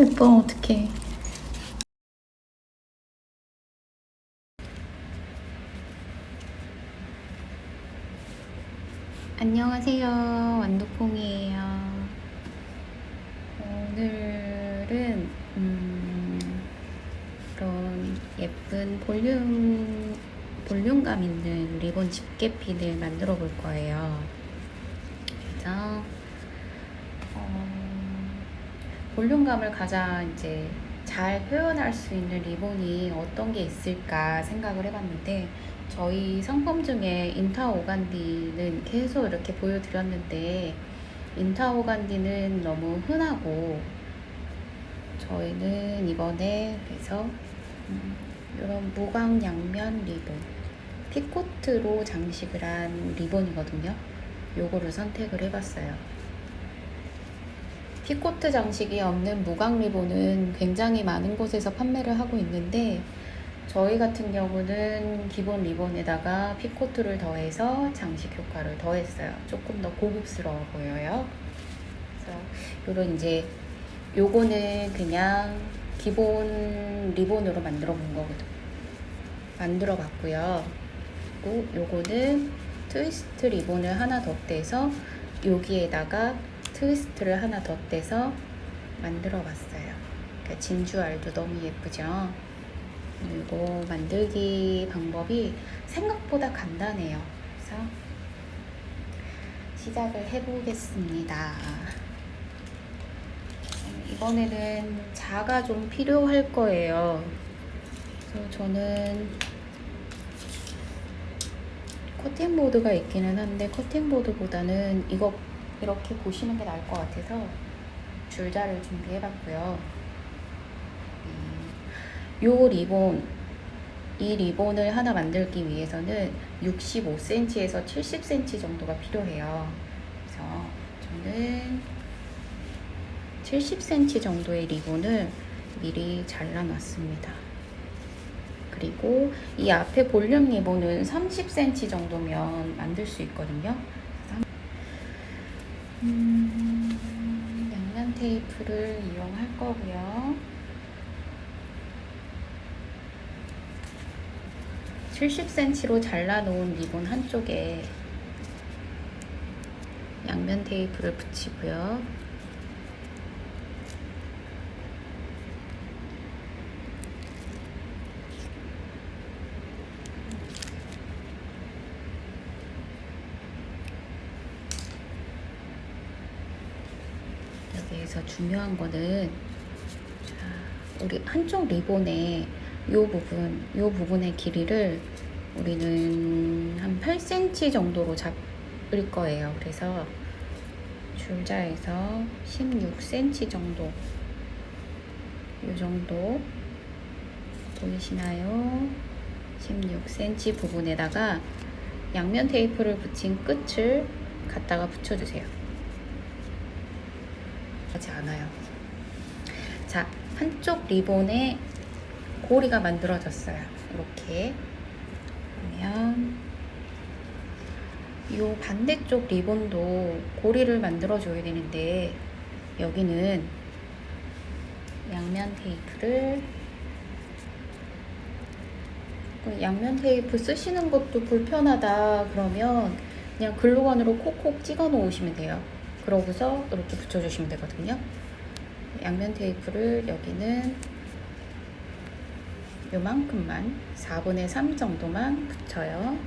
너무 예뻐. 어떡해. 안녕하세요. 완두콩이에요. 오늘은 음, 그런 예쁜 볼륨 볼륨감 있는 리본 집게핀을 만들어 볼 거예요. 그래서 어, 볼륨감을 가장 이제 잘 표현할 수 있는 리본이 어떤 게 있을까 생각을 해봤는데 저희 상품 중에 인타 오간디는 계속 이렇게 보여드렸는데 인타 오간디는 너무 흔하고 저희는 이번에 그래서 음, 이런 무광 양면 리본 피코트로 장식을 한 리본이거든요. 요거를 선택을 해봤어요. 피코트 장식이 없는 무광 리본은 굉장히 많은 곳에서 판매를 하고 있는데 저희 같은 경우는 기본 리본에다가 피코트를 더해서 장식 효과를 더했어요. 조금 더 고급스러워 보여요. 그래서 요런 이제 요거는 그냥 기본 리본으로 만들어 본 거거든. 만들어 봤고요. 그리고 요거는 트위스트 리본을 하나 덧대서 여기에다가 트위스트를 하나 덧대서 만들어 봤어요. 그러니까 진주 알도 너무 예쁘죠? 그리고 만들기 방법이 생각보다 간단해요. 그래서 시작을 해보겠습니다. 이번에는 자가 좀 필요할 거예요. 그래서 저는 커팅보드가 있기는 한데 커팅보드보다는 이거 이렇게 보시는 게 나을 것 같아서 줄자를 준비해봤고요. 음, 요 리본, 이 리본을 하나 만들기 위해서는 65cm에서 70cm 정도가 필요해요. 그래서 저는 70cm 정도의 리본을 미리 잘라놨습니다. 그리고 이 앞에 볼륨 리본은 30cm 정도면 만들 수 있거든요. 음, 양면 테이프를 이용할 거고요. 70cm로 잘라놓은 리본 한쪽에 양면 테이프를 붙이고요. 여기에서 중요한 거는 자, 우리 한쪽 리본의 요 부분, 요 부분의 길이를 우리는 한 8cm 정도로 잡을 거예요. 그래서 줄자에서 16cm 정도, 요 정도 보이시나요? 16cm 부분에다가 양면 테이프를 붙인 끝을 갖다가 붙여주세요. 하지 않아요. 자, 한쪽 리본에 고리가 만들어졌어요. 이렇게 그러면 이 반대쪽 리본도 고리를 만들어줘야 되는데 여기는 양면 테이프를 양면 테이프 쓰시는 것도 불편하다 그러면 그냥 글루건으로 콕콕 찍어 놓으시면 돼요. 그러고서 이렇게 붙여주시면 되거든요. 양면 테이프를 여기는 요만큼만 4분의 3 정도만 붙여요.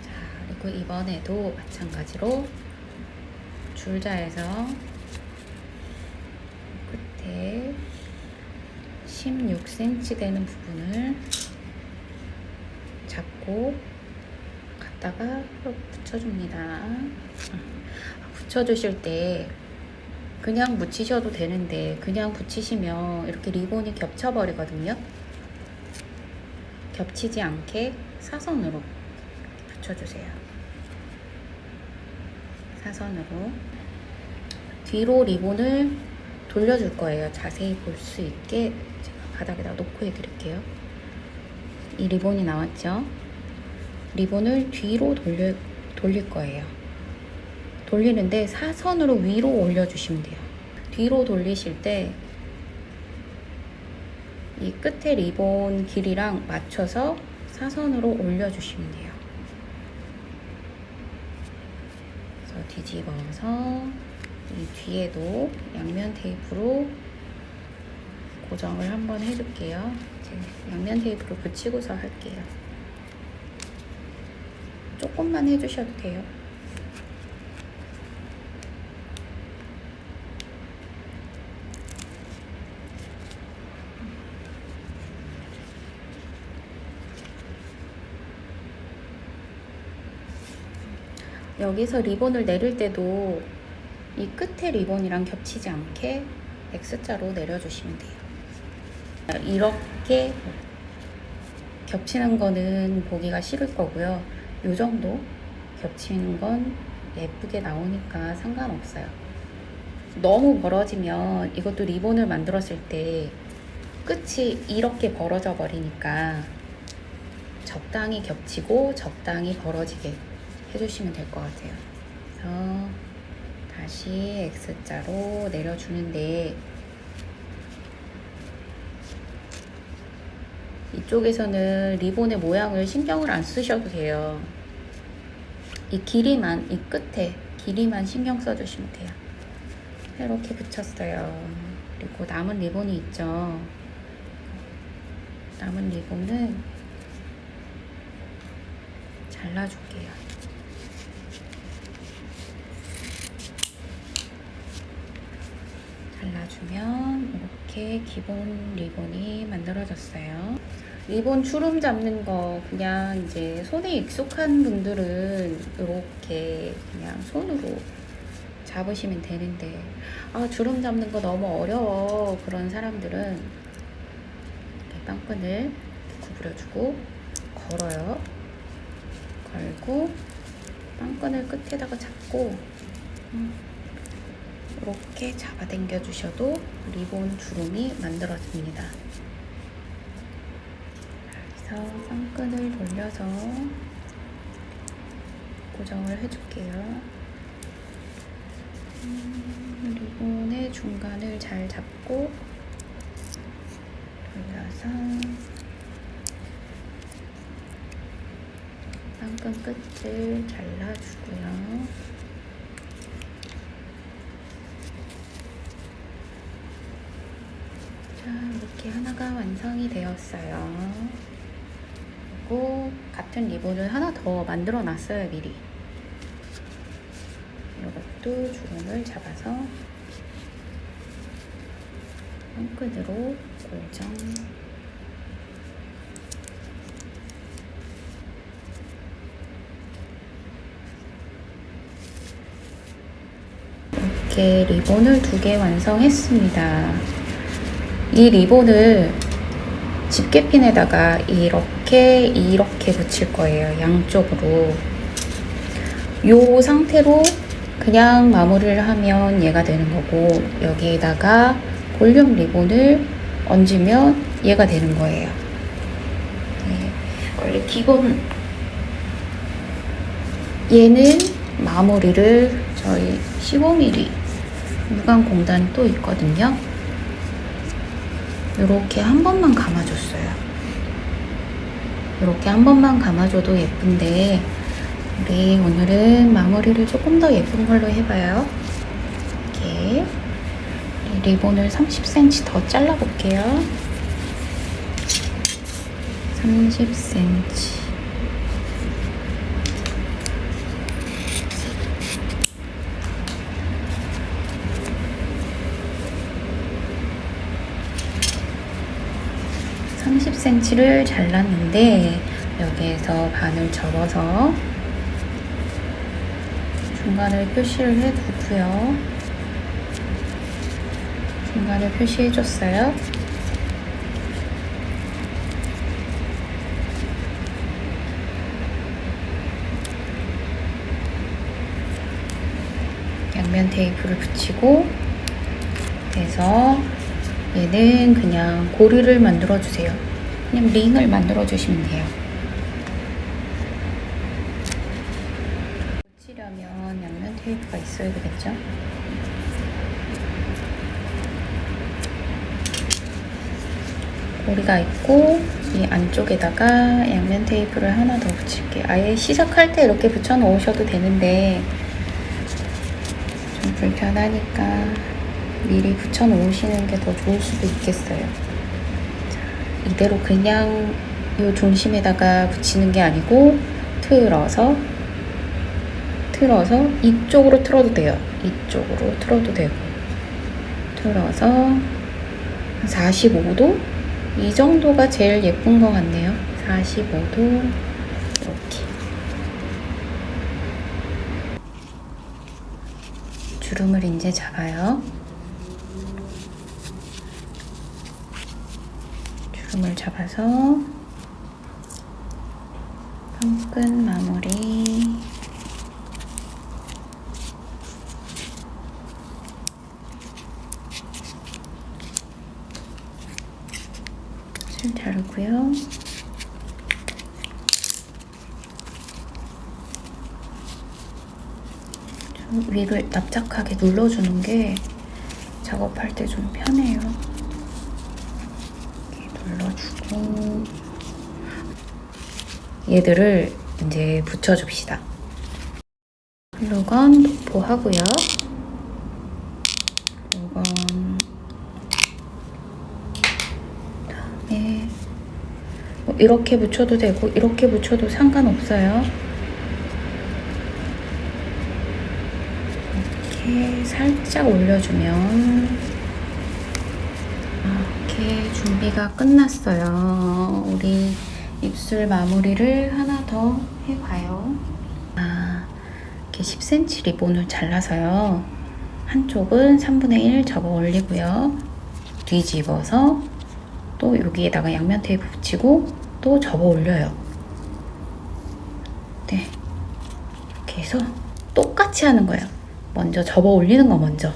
자, 그리고 이번에도 마찬가지로 줄자에서 끝에 16cm 되는 부분을 잡고 갖다가 붙여줍니다. 붙여주실 때 그냥 붙이셔도 되는데 그냥 붙이시면 이렇게 리본이 겹쳐버리거든요. 겹치지 않게 사선으로 붙여주세요. 사선으로 뒤로 리본을 돌려줄 거예요. 자세히 볼 수 있게 제가 바닥에다 놓고 해드릴게요. 이 리본이 나왔죠? 리본을 뒤로 돌려, 돌릴 거예요. 돌리는데 사선으로 위로 올려주시면 돼요. 뒤로 돌리실 때 이 끝에 리본 길이랑 맞춰서 사선으로 올려주시면 돼요. 그래서 뒤집어서 이 뒤에도 양면 테이프로 고정을 한번 해줄게요. 양면 테이프로 붙이고서 할게요. 조금만 해주셔도 돼요. 여기서 리본을 내릴 때도 이 끝에 리본이랑 겹치지 않게 X자로 내려주시면 돼요. 이렇게 겹치는 거는 보기가 싫을 거고요. 요 정도 겹치는 건 예쁘게 나오니까 상관없어요. 너무 벌어지면 이것도 리본을 만들었을 때 끝이 이렇게 벌어져 버리니까 적당히 겹치고 적당히 벌어지게 해주시면 될 것 같아요. 그래서 다시 X자로 내려주는데 이쪽에서는 리본의 모양을 신경을 안 쓰셔도 돼요. 이 길이만, 이 끝에 길이만 신경 써주시면 돼요. 이렇게 붙였어요. 그리고 남은 리본이 있죠. 남은 리본은 잘라줄게요. 잘라주면 이렇게 기본 리본이 만들어졌어요. 리본 주름 잡는 거 그냥 이제 손에 익숙한 분들은 이렇게 그냥 손으로 잡으시면 되는데 아 주름 잡는 거 너무 어려워 그런 사람들은 빵끈을 구부려주고 걸어요. 걸고 빵끈을 끝에다가 잡고 음. 이렇게 잡아당겨 주셔도 리본 주름이 만들어집니다. 그래서 빵끈을 돌려서 고정을 해줄게요. 음, 리본의 중간을 잘 잡고 돌려서 빵끈 끝을 잘라주고요. 자, 이렇게 하나가 완성이 되었어요. 그리고 같은 리본을 하나 더 만들어 놨어요, 미리. 이것도 주름을 잡아서 손끝으로 고정. 이렇게 리본을 두 개 완성했습니다. 이 리본을 집게핀에다가 이렇게 이렇게 붙일 거예요. 양쪽으로. 요 상태로 그냥 마무리를 하면 얘가 되는 거고 여기에다가 볼륨 리본을 얹으면 얘가 되는 거예요. 네, 원래 기본 얘는 마무리를 저희 15mm 무광 공단이 또 있거든요. 이렇게 한 번만 감아줬어요. 이렇게 한 번만 감아줘도 예쁜데 우리 오늘은 마무리를 조금 더 예쁜 걸로 해봐요. 이렇게 리본을 30cm 더 잘라볼게요. 30cm. 삼십 c m 를 잘랐는데 여기에서 반을 접어서 중간을 표시를 해두고요. 중간을 표시해줬어요. 양면 테이프를 붙이고 그래서 얘는 그냥 고리를 만들어 주세요. 그냥 링을 만들어 주시면 돼요. 붙이려면 양면 테이프가 있어야 되겠죠? 고리가 있고 이 안쪽에다가 양면 테이프를 하나 더 붙일게요. 아예 시작할 때 이렇게 붙여 놓으셔도 되는데 좀 불편하니까 미리 붙여 놓으시는 게 더 좋을 수도 있겠어요. 자, 이대로 그냥 이 중심에다가 붙이는 게 아니고 틀어서 틀어서 이쪽으로 틀어도 돼요. 이쪽으로 틀어도 되고 틀어서 한 45도 이 정도가 제일 예쁜 것 같네요. 45도 이렇게 주름을 이제 잡아요. 주름을 잡아서 손끝 마무리 줄 자르고요. 좀 위를 납작하게 눌러주는 게 작업할 때 좀 편해요. 눌러주고 얘들을 이제 붙여줍시다. 글루건 도포하고요. 글루건 네. 뭐 이렇게 붙여도 되고 이렇게 붙여도 상관없어요. 이렇게 살짝 올려주면 이렇게 준비가 끝났어요. 우리 입술 마무리를 하나 더 해봐요. 아, 이렇게 10cm 리본을 잘라서요. 한쪽은 3분의 1 접어 올리고요. 뒤집어서 또 여기에다가 양면 테이프 붙이고 또 접어 올려요. 네. 이렇게 해서 똑같이 하는 거예요. 먼저 접어 올리는 거 먼저.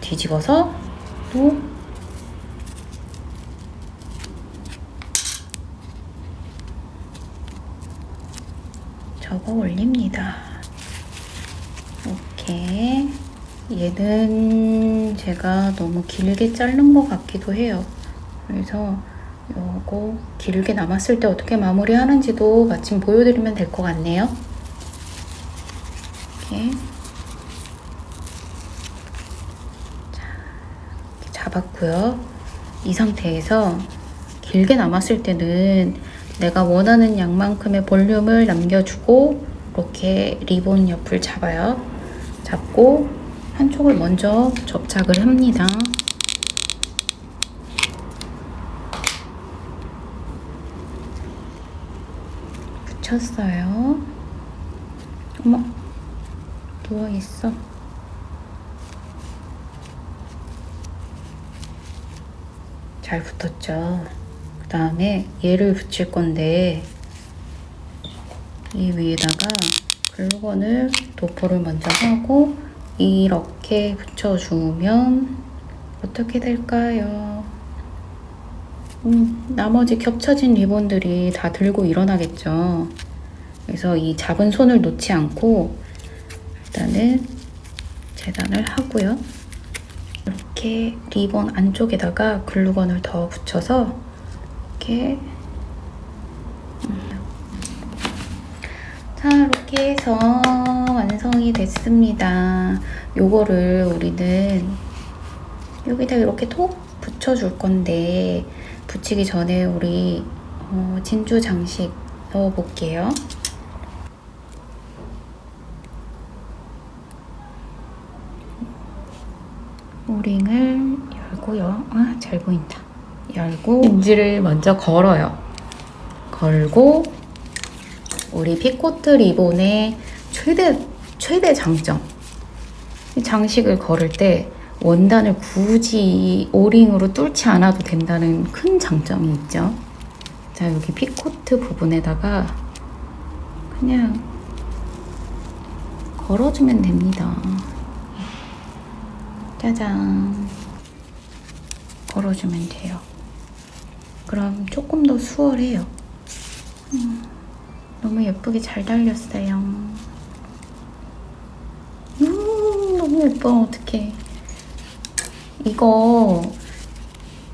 뒤집어서 또 올립니다. 이렇게 얘는 제가 너무 길게 자른 것 같기도 해요. 그래서 요거 길게 남았을 때 어떻게 마무리하는지도 마침 보여드리면 될 것 같네요. 이렇게. 자, 이렇게 잡았고요. 이 상태에서 길게 남았을 때는 내가 원하는 양만큼의 볼륨을 남겨주고 이렇게 리본 옆을 잡아요. 잡고 한쪽을 먼저 접착을 합니다. 붙였어요. 어머, 누워있어. 잘 붙었죠? 그 다음에 얘를 붙일 건데, 이 위에다가 글루건을 도포를 먼저 하고, 이렇게 붙여주면 어떻게 될까요? 음, 나머지 겹쳐진 리본들이 다 들고 일어나겠죠. 그래서 이 잡은 손을 놓지 않고 일단은 재단을 하고요. 이렇게 리본 안쪽에다가 글루건을 더 붙여서 이렇게 음. 자 이렇게 해서 완성이 됐습니다. 요거를 우리는 여기다 이렇게 톡 붙여줄 건데 붙이기 전에 우리 어, 진주 장식 넣어볼게요. 오링을 열고요. 아, 잘 보인다. 열고 진지를 먼저 걸어요. 걸고 우리 피코트 리본의 최대 최대 장점. 이 장식을 걸을 때 원단을 굳이 오링으로 뚫지 않아도 된다는 큰 장점이 있죠. 자, 여기 피코트 부분에다가 그냥 걸어주면 됩니다. 짜잔. 걸어주면 돼요. 그럼 조금 더 수월해요. 음, 너무 예쁘게 잘 달렸어요. 음, 너무 예뻐, 어떡해. 이거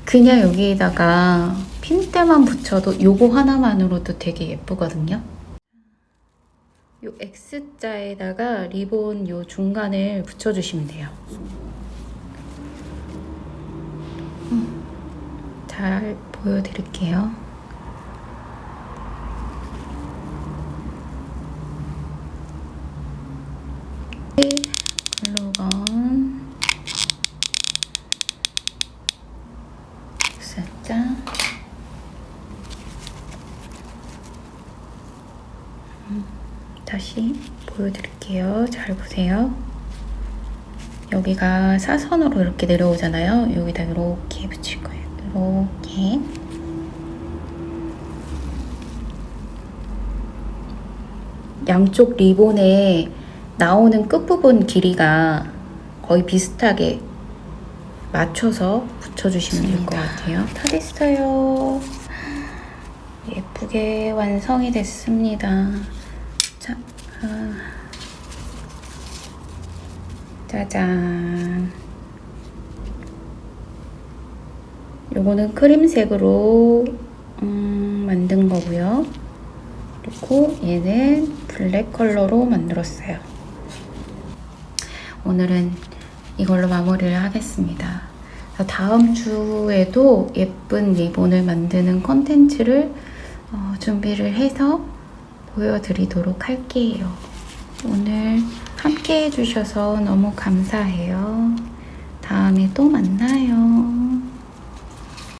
그냥 여기에다가 핀대만 붙여도 요거 하나만으로도 되게 예쁘거든요. 요 X자에다가 리본 요 중간을 붙여주시면 돼요. 잘 보여드릴게요. 글루건 살짝 음, 다시 보여드릴게요. 잘 보세요. 여기가 사선으로 이렇게 내려오잖아요. 여기다 이렇게 붙일 거예요. 이렇게. 양쪽 리본에 나오는 끝부분 길이가 거의 비슷하게 맞춰서 붙여주시면 될 것 같아요. 다 됐어요. 예쁘게 완성이 됐습니다. 자, 아. 짜잔. 요거는 크림색으로 음, 만든 거고요. 그리고 얘는 블랙 컬러로 만들었어요. 오늘은 이걸로 마무리를 하겠습니다. 다음 주에도 예쁜 리본을 만드는 컨텐츠를 어, 준비를 해서 보여드리도록 할게요. 오늘 함께 해주셔서 너무 감사해요. 다음에 또 만나요.